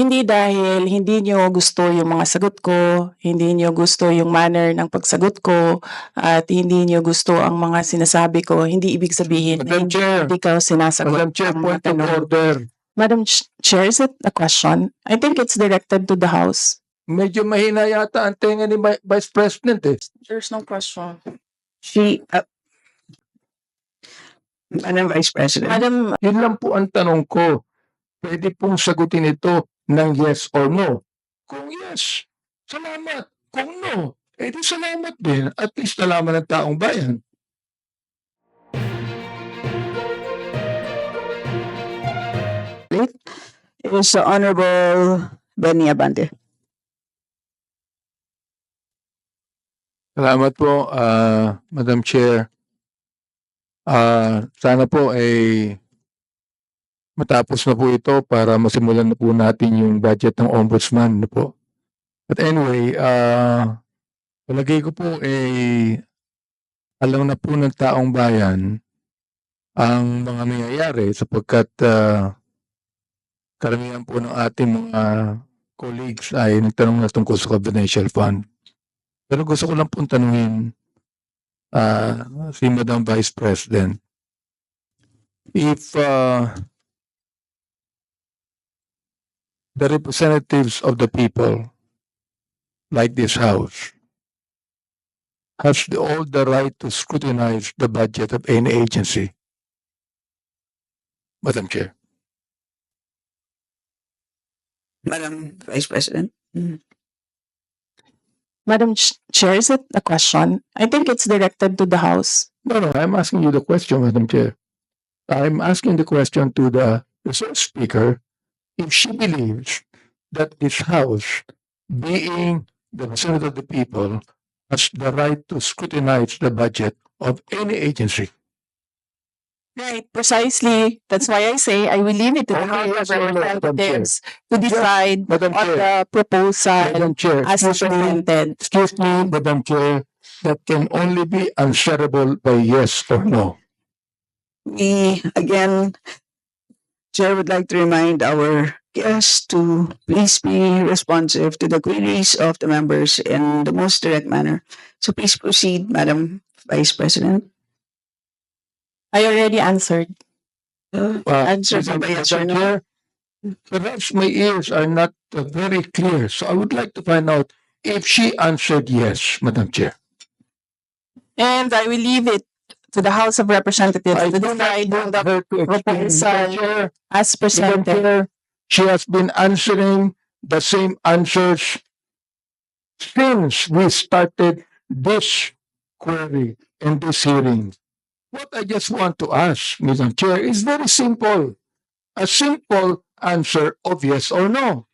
Hindi dahil hindi niyo gusto yung mga sagot ko, hindi niyo gusto yung manner ng pagsagot ko, at hindi niyo gusto ang mga sinasabi ko, hindi ibig sabihin na Madam hindi, Chair, hindi ka sinasagot. Madam Chair, point of order. Madam Ch- Chair, is it a question? I think it's directed to the House. Medyo mahina yata ang tenga ni Vi- Vice President eh. There's no question. She, uh, Madam Vice President, Madam, Yun lang po ang tanong ko. Pwede pong sagutin ito ng yes or no. Kung yes, salamat. Kung no, eh di salamat din. At least nalaman ng taong bayan. is the Honorable Benny Abante. Salamat po, ah, Madam Chair. Ah, sana po ay matapos na po ito para masimulan na po natin yung budget ng ombudsman. No po. But anyway, ah, palagay ko po ay alam na po ng taong bayan ang mga nangyayari sapagkat ah, karamihan po ng ating mga colleagues ay nagtanong na tungkol sa confidential fund. Pero gusto ko lang pong tanungin ah, si Madam Vice President if ah, the representatives of the people like this House has all the right to scrutinize the budget of any agency. Madam Chair. Madam Vice President. Mm. Madam Ch- Chair, is it a question? I think it's directed to the House. No, no, I'm asking you the question, Madam Chair. I'm asking the question to the resource speaker if she believes that this House, being the representative of the people, has the right to scrutinize the budget of any agency. Right, precisely. That's why I say I will leave it to the House of yes, Your Honor, Madam Chair. Representatives to decide Madam on Chair, the proposal Madam Chair, as excuse me, presented. excuse me, Madam Chair, that can only be answerable by yes or no. We, again, Chair would like to remind our guests to please be responsive to the queries of the members in the most direct manner. So please proceed, Madam Vice President. I already answered. Uh, Uh, Answer by yes or Madam no. Perhaps my ears are not uh, very clear, so I would like to find out if she answered yes, Madam Chair. And I will leave it to the House of Representatives I to do not decide on want the her to explain. proposal Madam Chair, as Madam presented. Chair, she has been answering the same answers since we started this query and this hearing. What I just want to ask, Madam Chair, is very simple. A simple answer of yes or no.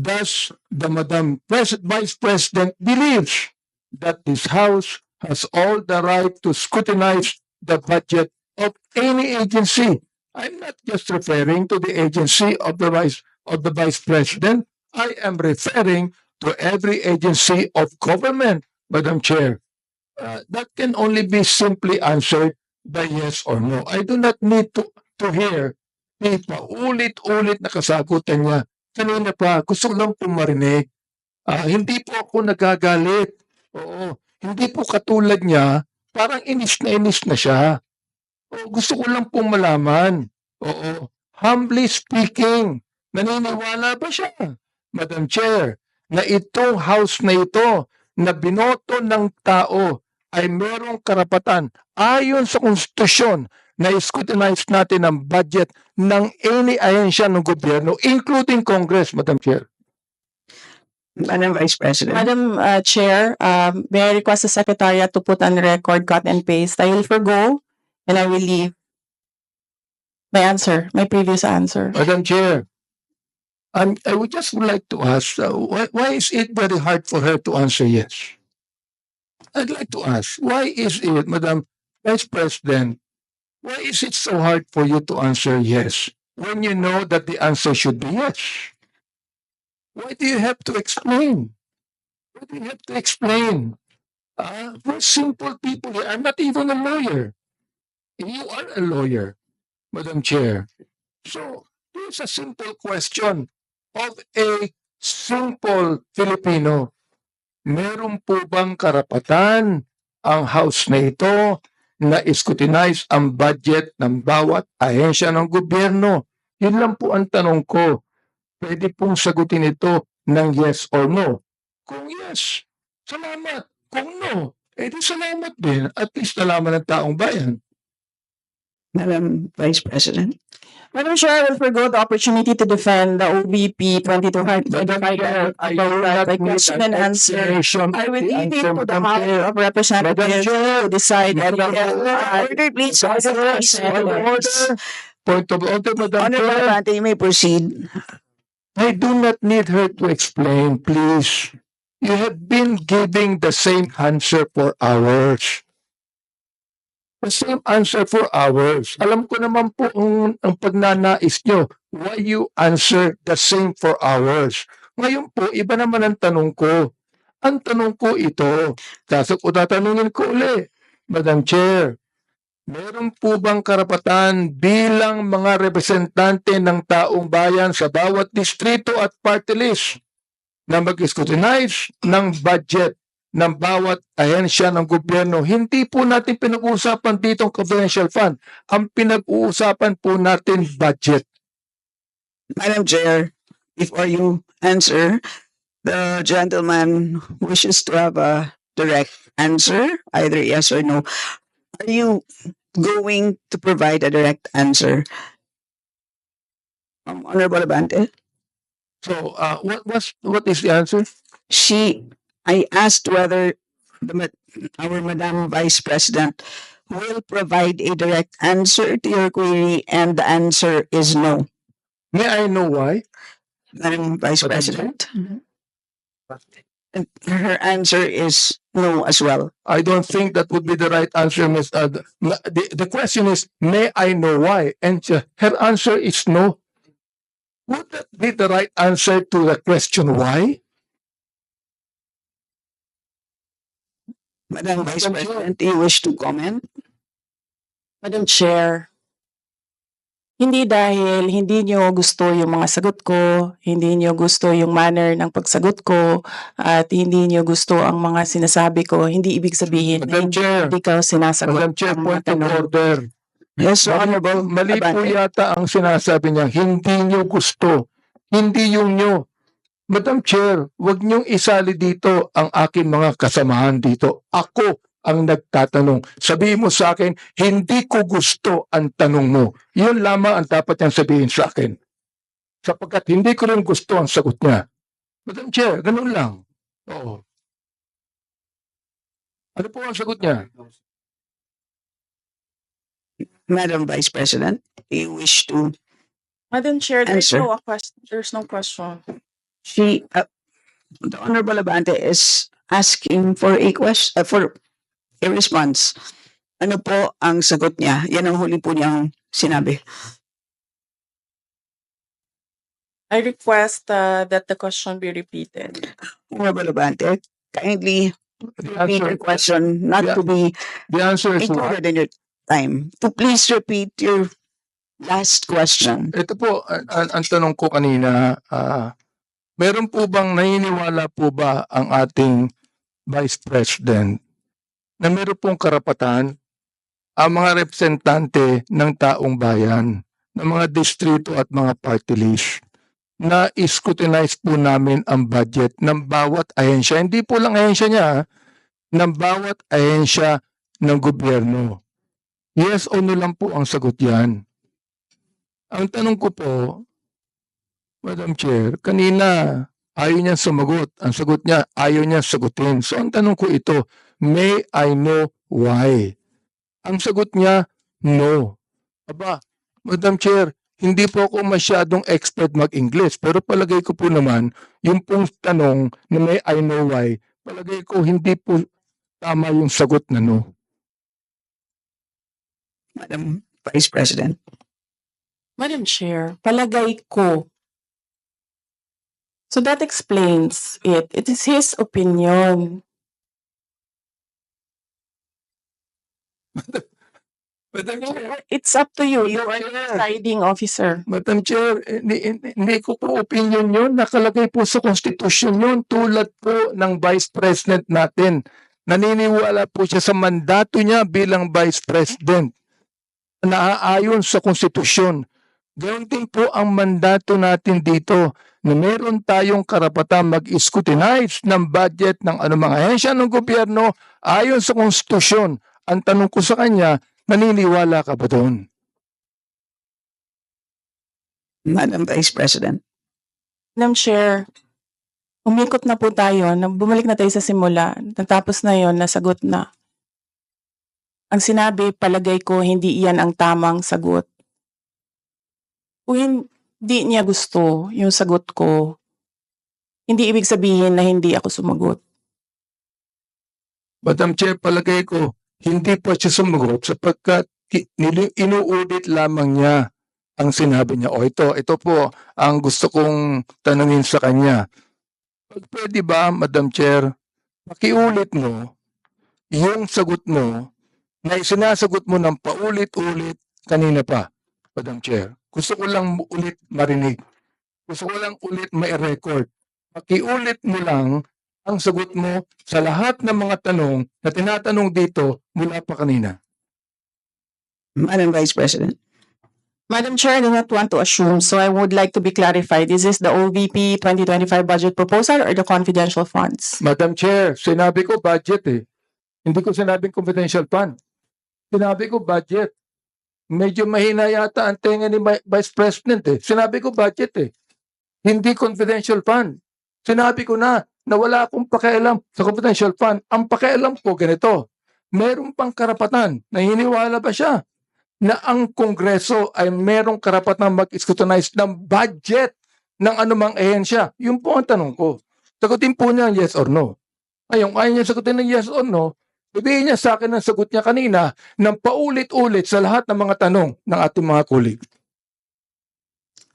Does the Madam Pres- Vice President believes that this House has all the right to scrutinize the budget of any agency? I'm not just referring to the agency of the Vice of the Vice President. I am referring to every agency of government, Madam Chair. Uh, that can only be simply answered by yes or no. I do not need to, to hear ni paulit-ulit na kasagutan niya. Kanina pa, gusto ko lang pong marinig. Ah, hindi po ako nagagalit. Oo. Hindi po katulad niya, parang inis na inis na siya. Oo, gusto ko lang pong malaman. Oo. Humbly speaking, naniniwala ba siya, Madam Chair, na itong house na ito na binoto ng tao ay merong karapatan ayon sa konstitusyon na scrutinize natin ang budget ng any ahensya ng gobyerno, including Congress, Madam Chair. Madam Vice President. Madam uh, Chair, um, may I request the Secretariat to put on record cut and paste. I will forgo and I will leave my answer, my previous answer. Madam Chair, I'm, I would just would like to ask, uh, why, why is it very hard for her to answer yes? I'd like to ask, why is it, Madam Vice President, why is it so hard for you to answer yes when you know that the answer should be yes? Why do you have to explain? Why do you have to explain? Uh, we're simple people here. I'm not even a lawyer. You are a lawyer, Madam Chair. So, Here's a simple question. of a simple Filipino. Meron po bang karapatan ang House na ito na scrutinize ang budget ng bawat ahensya ng gobyerno? Yun lang po ang tanong ko. Pwede pong sagutin ito ng yes or no. Kung yes, salamat. Kung no, eh di salamat din. At least nalaman ng taong bayan. Madam Vice President. Madam Chair, I will forgo the opportunity to defend the OBP twenty-two Madam Chair, I do not by question an and answer. I will the leave it to the House of Representatives to decide. Whether- Chair, Order, please. Order. Point of order. Madam Honorable Chair. Abante, you may proceed. I do not need her to explain, please. You have been giving the same answer for hours. The same answer for hours. Alam ko naman po ang, ang pagnanais nyo. Why you answer the same for hours? Ngayon po, iba naman ang tanong ko. Ang tanong ko ito, kasi ko tatanungin ko uli, Madam Chair, meron po bang karapatan bilang mga representante ng taong bayan sa bawat distrito at party list na mag-scrutinize ng budget ng bawat ahensya ng gobyerno. Hindi po natin pinag-uusapan dito ang confidential fund. Ang pinag-uusapan po natin budget. Madam Chair, before you answer, the gentleman wishes to have a direct answer, either yes or no. Are you going to provide a direct answer? Um, Honorable Abante, So, uh, what was what is the answer? she, I asked whether the, ma- our Madam Vice President will provide a direct answer to your query, and the answer is no. May I know why? Madam Vice Madam President. And her answer is no as well. I don't think that would be the right answer, Miss. Uh, the, the the question is, may I know why? And uh, her answer is no. Would that be the right answer to the question why? Madam Vice President, do you wish to comment? Madam Chair, hindi dahil hindi nyo gusto yung mga sagot ko, hindi nyo gusto yung manner ng pagsagot ko, at hindi nyo gusto ang mga sinasabi ko, hindi ibig sabihin na Madam hindi, Chair, hindi ka sinasagot. Madam Chair, ang mga point of tanong. order. Yes, Mali, Honorable mali po Abante. yata ang sinasabi niya, hindi niyo gusto. Hindi yung nyo. Madam Chair, wag niyong isali dito ang aking mga kasamahan dito. Ako ang nagtatanong. Sabihin mo sa akin, hindi ko gusto ang tanong mo. Yun lamang ang dapat niyang sabihin sa akin. Sapagkat hindi ko rin gusto ang sagot niya. Madam Chair, ganun lang. Oo. Ano po ang sagot niya? Madam Vice President, do you wish to? Madam Chair, there's Answer. no question. There's no question. She, uh, the Honorable Abante is asking for a question, for a response. Ano po ang sagot niya? Yan ang huli po niyang sinabi. I request uh, that the question be repeated. Honorable Abante, kindly The repeat your question, not Yeah. to be the answer is what? included in your time. To please repeat your last question. Ito po, ang, ang, ang tanong ko kanina, ah, meron po bang naniniwala po ba ang ating Vice President na meron pong karapatan ang mga representante ng taong bayan, ng mga distrito at mga party list na scrutinize po namin ang budget ng bawat ahensya. Hindi po lang ahensya niya, ah, ng bawat ahensya ng gobyerno. Yes o no lang po ang sagot yan. Ang tanong ko po, Madam Chair, kanina ayaw niya sumagot. Ang sagot niya, ayaw niya sagutin. So ang tanong ko ito, may I know why? Ang sagot niya, no. Aba, Madam Chair, hindi po ako masyadong expert mag-English, pero palagay ko po naman, yung pong tanong na may I know why, palagay ko hindi po tama yung sagot na no. Madam Vice President. Madam Chair, palagay ko. So that explains it. It is his opinion. Madam Chair, It's up to you. You are the presiding officer. Madam Chair, hindi, hindi- hindi ko po opinion yun. Nakalagay po sa Constitution yun tulad po ng Vice President natin. Naniniwala po siya sa mandato niya bilang Vice President. Naaayon sa Konstitusyon. Ganoon din po ang mandato natin dito na meron tayong karapatan mag-scrutinize ng budget ng anumang ahensya ng gobyerno ayon sa Konstitusyon. Ang tanong ko sa kanya, naniniwala ka ba doon? Madam Vice President. Madam Chair, umikot na po tayo. Bumalik na tayo sa simula. Natapos na yon nasagot na. Ang sinabi, palagay ko, hindi iyan ang tamang sagot. Kung hindi niya gusto yung sagot ko, hindi ibig sabihin na hindi ako sumagot. Madam Chair, palagay ko, hindi pa siya sumagot sapagkat inuulit lamang niya ang sinabi niya. O ito, ito po ang gusto kong tanungin sa kanya. Pwede ba, Madam Chair, pakiulit mo yung sagot mo na isinasagot mo ng paulit-ulit kanina pa, Madam Chair. Gusto ko lang ulit marinig. Gusto ko lang ulit mai-record. Pakiulit mo lang ang sagot mo sa lahat ng mga tanong na tinatanong dito mula pa kanina. Madam Vice President. Madam Chair, I do not want to assume, so I would like to be clarified. Is this the OVP 2025 budget proposal or the confidential funds? Madam Chair, sinabi ko budget eh. Hindi ko sinabing confidential fund. Sinabi ko budget. Medyo mahina yata ang tenga ni Vi- Vice President eh. Sinabi ko budget eh. Hindi confidential fund. Sinabi ko na na wala akong pakialam sa confidential fund. Ang pakialam ko ganito. Meron pang karapatan. Naniniwala ba siya na ang Kongreso ay merong karapatan mag-scrutinize ng budget ng anumang ehensya? Yun po ang tanong ko. Sagutin po niya yes or no. Ngayon, ayaw niya sagutin ng yes or no, sabihin niya sa akin ang sagot niya kanina ng paulit-ulit sa lahat ng mga tanong ng ating mga colleagues.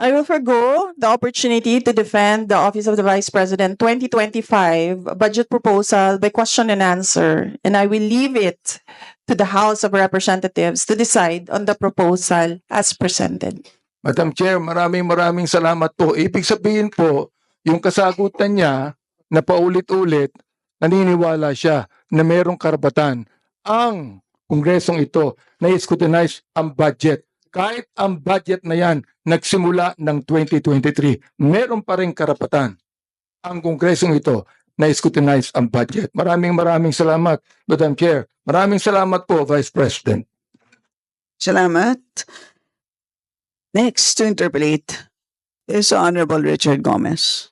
I will forgo the opportunity to defend the Office of the Vice President 2025 budget proposal by question and answer, and I will leave it to the House of Representatives to decide on the proposal as presented. Madam Chair, maraming maraming salamat po. Ibig sabihin po, yung kasagutan niya na paulit-ulit, naniniwala siya na merong karapatan ang kongresong ito na scrutinize ang budget. Kahit ang budget na yan nagsimula ng 2023, meron pa rin karapatan ang kongresong ito na scrutinize ang budget. Maraming maraming salamat, Madam Chair. Maraming salamat po, Vice President. Salamat. Next to interpolate is Honorable Richard Gomez.